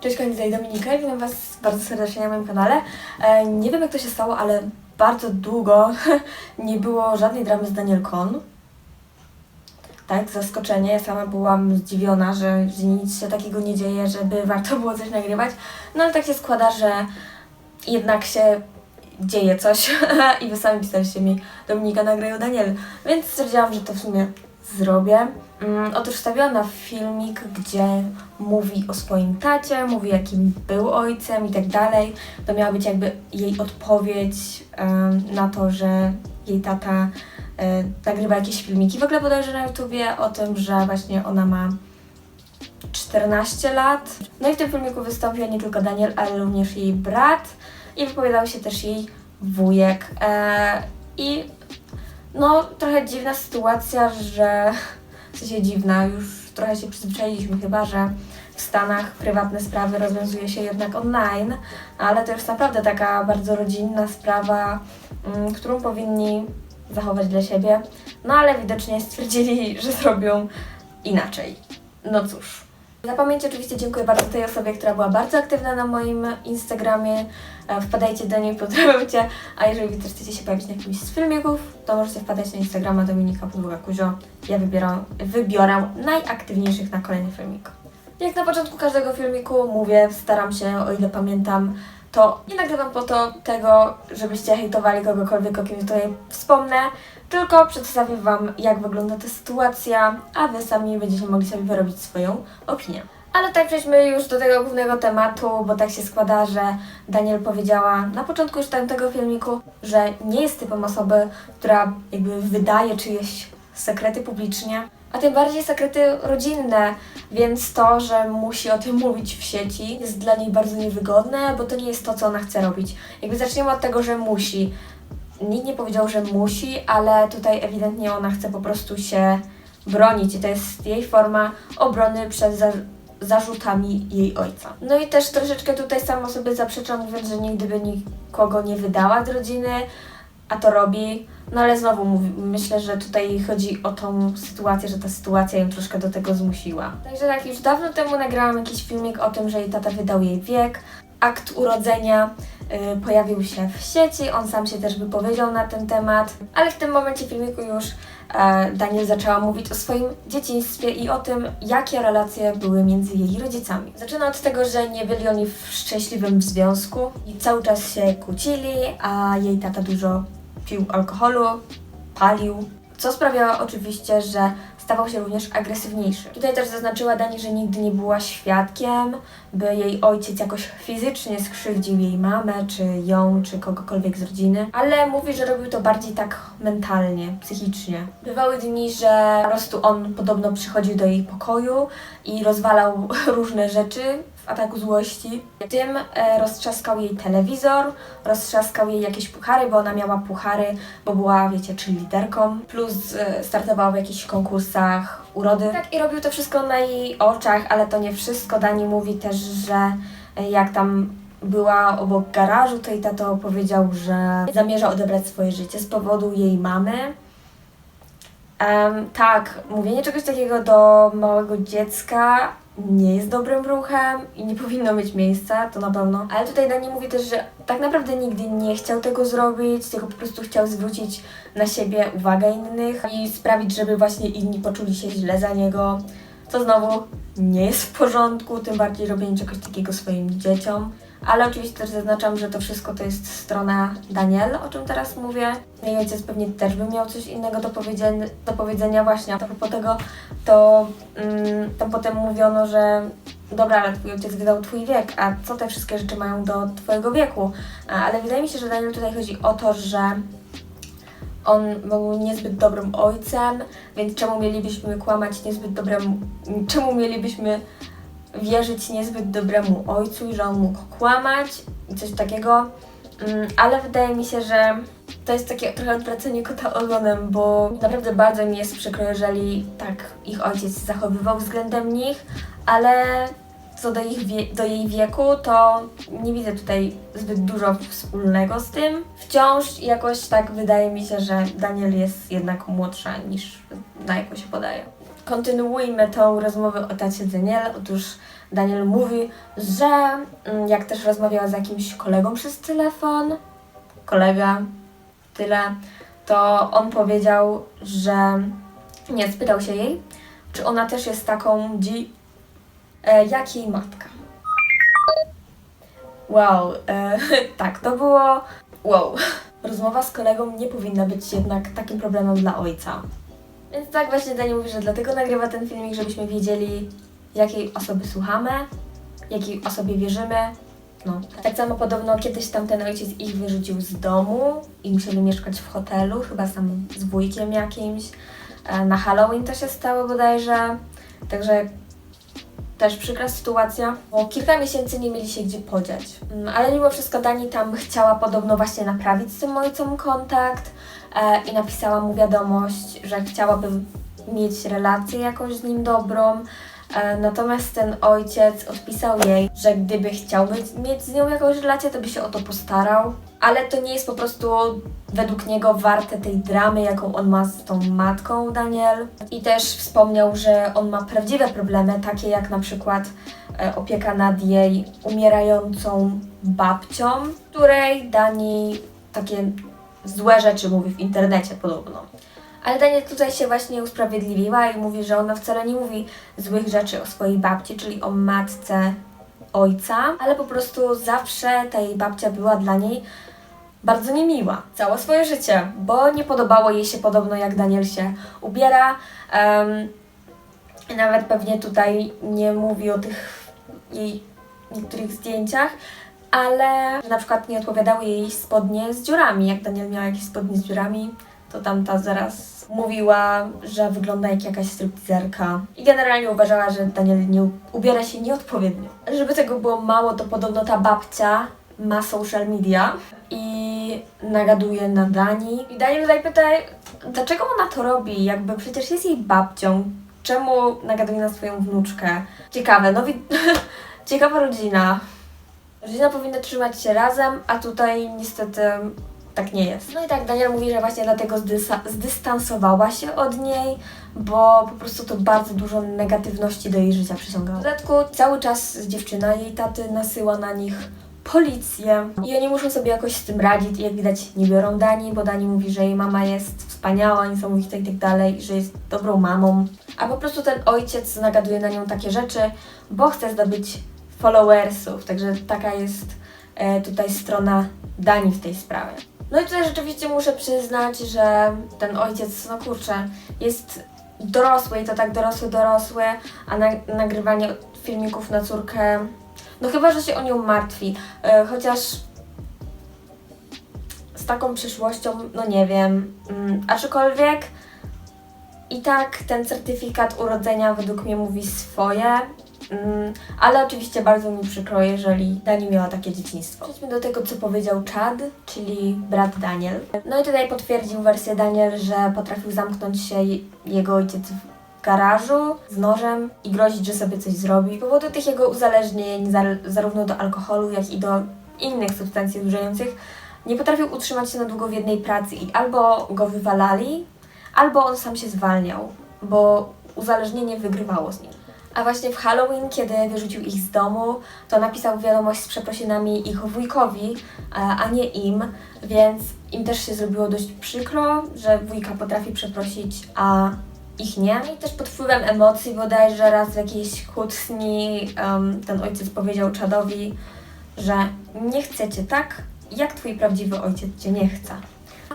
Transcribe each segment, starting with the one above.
Cześć kochani, tutaj Dominika i witam Was bardzo serdecznie na moim kanale. E, nie wiem jak to się stało, ale bardzo długo nie było żadnej dramy z Daniel Kon. Tak, zaskoczenie. Ja sama byłam zdziwiona, że, że nic się takiego nie dzieje, żeby warto było coś nagrywać. No ale tak się składa, że jednak się dzieje coś i Wy sami pisaliście mi Dominika nagrają Daniel, więc stwierdziłam, że to w sumie zrobię. Mm, otóż wstawiłam na filmik, gdzie mówi o swoim tacie, mówi jakim był ojcem i tak dalej. To miała być jakby jej odpowiedź na to, że jej tata e, nagrywa jakieś filmiki. W ogóle bodajże na YouTubie o tym, że właśnie ona ma 14 lat. No i w tym filmiku wystąpił nie tylko Daniel, ale również jej brat i wypowiadał się też jej wujek. E, I no, trochę dziwna sytuacja, że sensie dziwna, już trochę się przyzwyczailiśmy chyba, że w Stanach prywatne sprawy rozwiązuje się jednak online, ale to już naprawdę taka bardzo rodzinna sprawa, mm, którą powinni zachować dla siebie. No ale widocznie stwierdzili, że zrobią inaczej. No cóż. Na pamięć oczywiście dziękuję bardzo tej osobie, która była bardzo aktywna na moim Instagramie. E, Wpadajcie do niej, pozdrawiam. A jeżeli chcecie się pojawić na jakimś z filmików, to możecie wpadać na Instagrama Dominika Podłoga Kuzio. Ja wybieram, wybiorę najaktywniejszych na kolejny filmik. Jak na początku każdego filmiku mówię, staram się, o ile pamiętam, to nie nagrywam po to tego, żebyście hejtowali kogokolwiek, o kim tutaj wspomnę, tylko przedstawię Wam, jak wygląda ta sytuacja, a Wy sami będziecie mogli sobie wyrobić swoją opinię. Ale tak przejdźmy już do tego głównego tematu, bo tak się składa, że Daniel powiedziała na początku już tamtego filmiku, że nie jest typem osoby, która jakby wydaje czyjeś sekrety publicznie, a tym bardziej sekrety rodzinne, więc to, że musi o tym mówić w sieci jest dla niej bardzo niewygodne, bo to nie jest to, co ona chce robić. Jakby zaczniemy od tego, że musi. Nikt nie powiedział, że musi, ale tutaj ewidentnie ona chce po prostu się bronić i to jest jej forma obrony przed za zarzutami jej ojca. No i też troszeczkę tutaj sama sobie zaprzeczam, mówiąc, że nigdy by nikogo nie wydała z rodziny, a to robi. No ale znowu myślę, że tutaj chodzi o tą sytuację, że ta sytuacja ją troszkę do tego zmusiła. Także tak, już dawno temu nagrałam jakiś filmik o tym, że jej tata wydał jej wiek. Akt urodzenia y, pojawił się w sieci, on sam się też wypowiedział na ten temat, ale w tym momencie filmiku już e, Daniel zaczęła mówić o swoim dzieciństwie i o tym, jakie relacje były między jej rodzicami. Zaczyna od tego, że nie byli oni w szczęśliwym związku i cały czas się kłócili, a jej tata dużo pił alkoholu, palił, co sprawiało oczywiście, że stawał się również agresywniejszy. Tutaj też zaznaczyła Dani, że nigdy nie była świadkiem, by jej ojciec jakoś fizycznie skrzywdził jej mamę, czy ją, czy kogokolwiek z rodziny, ale mówi, że robił to bardziej tak mentalnie, psychicznie. Bywały dni, że po prostu on podobno przychodził do jej pokoju i rozwalał różne rzeczy ataku złości. Tym e, roztrzaskał jej telewizor, roztrzaskał jej jakieś puchary, bo ona miała puchary, bo była, wiecie, czy liderką, plus e, startowała w jakichś konkursach urody. Tak, i robił to wszystko na jej oczach, ale to nie wszystko. Dani mówi też, że e, jak tam była obok garażu, to jej tato powiedział, że zamierza odebrać swoje życie z powodu jej mamy. Em, tak, mówienie czegoś takiego do małego dziecka nie jest dobrym ruchem i nie powinno mieć miejsca, to na pewno. Ale tutaj Dani mówi też, że tak naprawdę nigdy nie chciał tego zrobić, tylko po prostu chciał zwrócić na siebie uwagę innych i sprawić, żeby właśnie inni poczuli się źle za niego. Co znowu nie jest w porządku, tym bardziej robienie czegoś takiego swoim dzieciom. Ale oczywiście też zaznaczam, że to wszystko to jest strona Daniel, o czym teraz mówię. Jej ojciec pewnie też by miał coś innego do, powiedzenia, do powiedzenia właśnie. A propos tego, to mm, tam potem mówiono, że dobra, ale twój ojciec wydał twój wiek, a co te wszystkie rzeczy mają do twojego wieku? Ale wydaje mi się, że Daniel tutaj chodzi o to, że on był niezbyt dobrym ojcem, więc czemu mielibyśmy kłamać niezbyt dobremu, czemu mielibyśmy wierzyć niezbyt dobremu ojcu że on mógł kłamać i coś takiego. Mm, Ale wydaje mi się, że to jest takie trochę odwracanie kota ogonem, bo naprawdę bardzo mi jest przykro, jeżeli tak ich ojciec zachowywał względem nich, ale co do, ich do jej wieku, to nie widzę tutaj zbyt dużo wspólnego z tym. Wciąż jakoś tak wydaje mi się, że Daniel jest jednak młodsza niż na jaką się podaje. Kontynuujmy tą rozmowę o tacie Daniel. Otóż Daniel mówi, że mm, jak też rozmawiała z jakimś kolegą przez telefon, kolega, tyle, to on powiedział, że nie, spytał się jej, czy ona też jest taką dzi... E, jak jej matka. Wow, e, tak, to było wow. Rozmowa z kolegą nie powinna być jednak takim problemem dla ojca. Więc tak właśnie Dani mówi, że dlatego nagrywa ten filmik, żebyśmy wiedzieli, jakiej osoby słuchamy, jakiej osobie wierzymy. No. Tak samo podobno kiedyś tam ten ojciec ich wyrzucił z domu i musieli mieszkać w hotelu, chyba sam z wujkiem jakimś. E, Na Halloween to się stało bodajże. Także też przykra sytuacja, bo kilka miesięcy nie mieli się gdzie podziać. Mm, Ale mimo wszystko Dani tam chciała podobno właśnie naprawić z tym ojcem kontakt e, i napisała mu wiadomość, że chciałaby mieć relację jakąś z nim dobrą. E, natomiast ten ojciec odpisał jej, że gdyby chciał mieć, z nią jakąś relację, to by się o to postarał. Ale to nie jest po prostu według niego warte tej dramy, jaką on ma z tą matką Daniel. I też wspomniał, że on ma prawdziwe problemy, takie jak na przykład e, opieka nad jej umierającą babcią, której Dani takie złe rzeczy mówi w internecie podobno. Ale Daniel tutaj się właśnie usprawiedliwiła i mówi, że ona wcale nie mówi złych rzeczy o swojej babci, czyli o matce ojca, ale po prostu zawsze ta jej babcia była dla niej bardzo niemiła. Całe swoje życie, bo nie podobało jej się podobno jak Daniel się ubiera. i nawet pewnie tutaj nie mówi o tych jej niektórych zdjęciach, ale na przykład nie odpowiadały jej spodnie z dziurami. Jak Daniel miał jakieś spodnie z dziurami, to tamta zaraz mówiła, że wygląda jak jakaś stripteaserka. I generalnie uważała, że Daniel nie ubiera się nieodpowiednio. Żeby tego było mało, to podobno ta babcia ma social media i nagaduje na Dani. I Daniel tutaj pyta, dlaczego ona to robi? Jakby przecież jest jej babcią. Czemu nagaduje na swoją wnuczkę? Ciekawe, no wi- ciekawa rodzina. Rodzina powinna trzymać się razem, a tutaj niestety tak nie jest. No i tak Daniel mówi, że właśnie dlatego zdystansowała się od niej, bo po prostu to bardzo dużo negatywności do jej życia przyciągało. W dodatku cały czas dziewczyna jej taty nasyła na nich policję i oni muszą sobie jakoś z tym radzić i jak widać nie biorą Dani, bo Dani mówi, że jej mama jest wspaniała, niesamowita i tak dalej, że jest dobrą mamą. A po prostu ten ojciec nagaduje na nią takie rzeczy, bo chce zdobyć followersów, także taka jest e, tutaj strona Dani w tej sprawie. No i tutaj rzeczywiście muszę przyznać, że ten ojciec, no kurczę, jest dorosły i to tak dorosły, dorosły, a na, nagrywanie filmików na córkę, no chyba, że się o nią martwi, e, chociaż z taką przyszłością, no nie wiem, mm, aczkolwiek i tak ten certyfikat urodzenia według mnie mówi swoje, ale oczywiście bardzo mi przykro, jeżeli Dani miała takie dzieciństwo. Przejdźmy do tego, co powiedział Chad, czyli brat Daniel. No i tutaj potwierdził wersję Daniel, że potrafił zamknąć się je- jego ojciec w garażu z nożem i grozić, że sobie coś zrobi. Z powodu tych jego uzależnień, zar- zarówno do alkoholu, jak i do innych substancji odurzających, nie potrafił utrzymać się na długo w jednej pracy i albo go wywalali, albo on sam się zwalniał, bo uzależnienie wygrywało z nim. A właśnie w Halloween, kiedy wyrzucił ich z domu, to napisał wiadomość z przeprosinami ich wujkowi, a a nie im, więc im też się zrobiło dość przykro, że wujka potrafi przeprosić, a ich nie. I też pod wpływem emocji bodajże raz w jakiejś kłótni em, ten ojciec powiedział Czadowi, że nie chcecie tak, jak twój prawdziwy ojciec cię nie chce.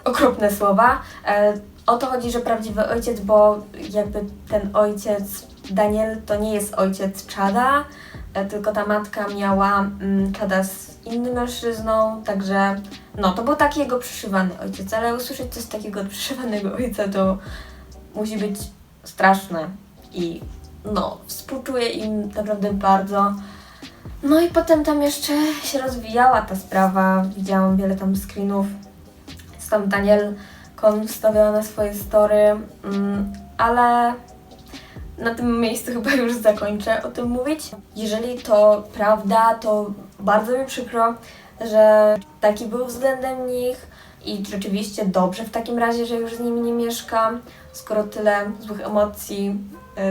Okropne słowa. E, o to chodzi, że prawdziwy ojciec, bo jakby ten ojciec Daniel to nie jest ojciec Czada, e, tylko ta matka miała mm, Czada z innym mężczyzną, także no to był taki jego przyszywany ojciec, ale usłyszeć coś takiego od przyszywanego ojca to musi być straszne i no, współczuję im naprawdę bardzo. No i potem tam jeszcze się rozwijała ta sprawa, widziałam wiele tam screenów, tam Daniel Kon wstawiała na swoje story, mm, ale na tym miejscu chyba już zakończę o tym mówić. Jeżeli to prawda, to bardzo mi przykro, że taki był względem nich i rzeczywiście dobrze w takim razie, że już z nimi nie mieszkam, skoro tyle złych emocji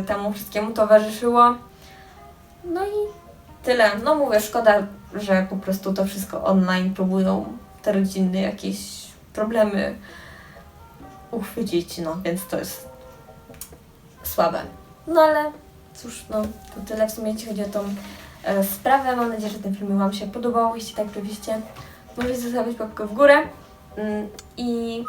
y, temu wszystkiemu towarzyszyło. No i tyle. No mówię, szkoda, że po prostu to wszystko online próbują te rodzinne jakieś problemy uchwycić, no więc to jest słabe. No ale cóż, no to tyle w sumie jeśli chodzi o tą e, sprawę. Mam nadzieję, że ten film Wam się podobał. Jeśli tak, oczywiście możecie zostawić łapkę w górę mm, i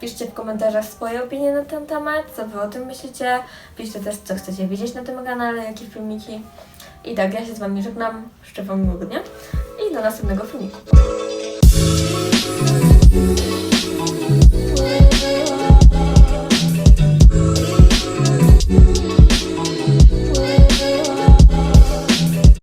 piszcie w komentarzach swoje opinie na ten temat, co Wy o tym myślicie. Piszcie też, co chcecie wiedzieć na tym kanale, jakie filmiki. I tak, ja się z Wami żegnam. Życzę Wam miłego dnia i do następnego filmiku.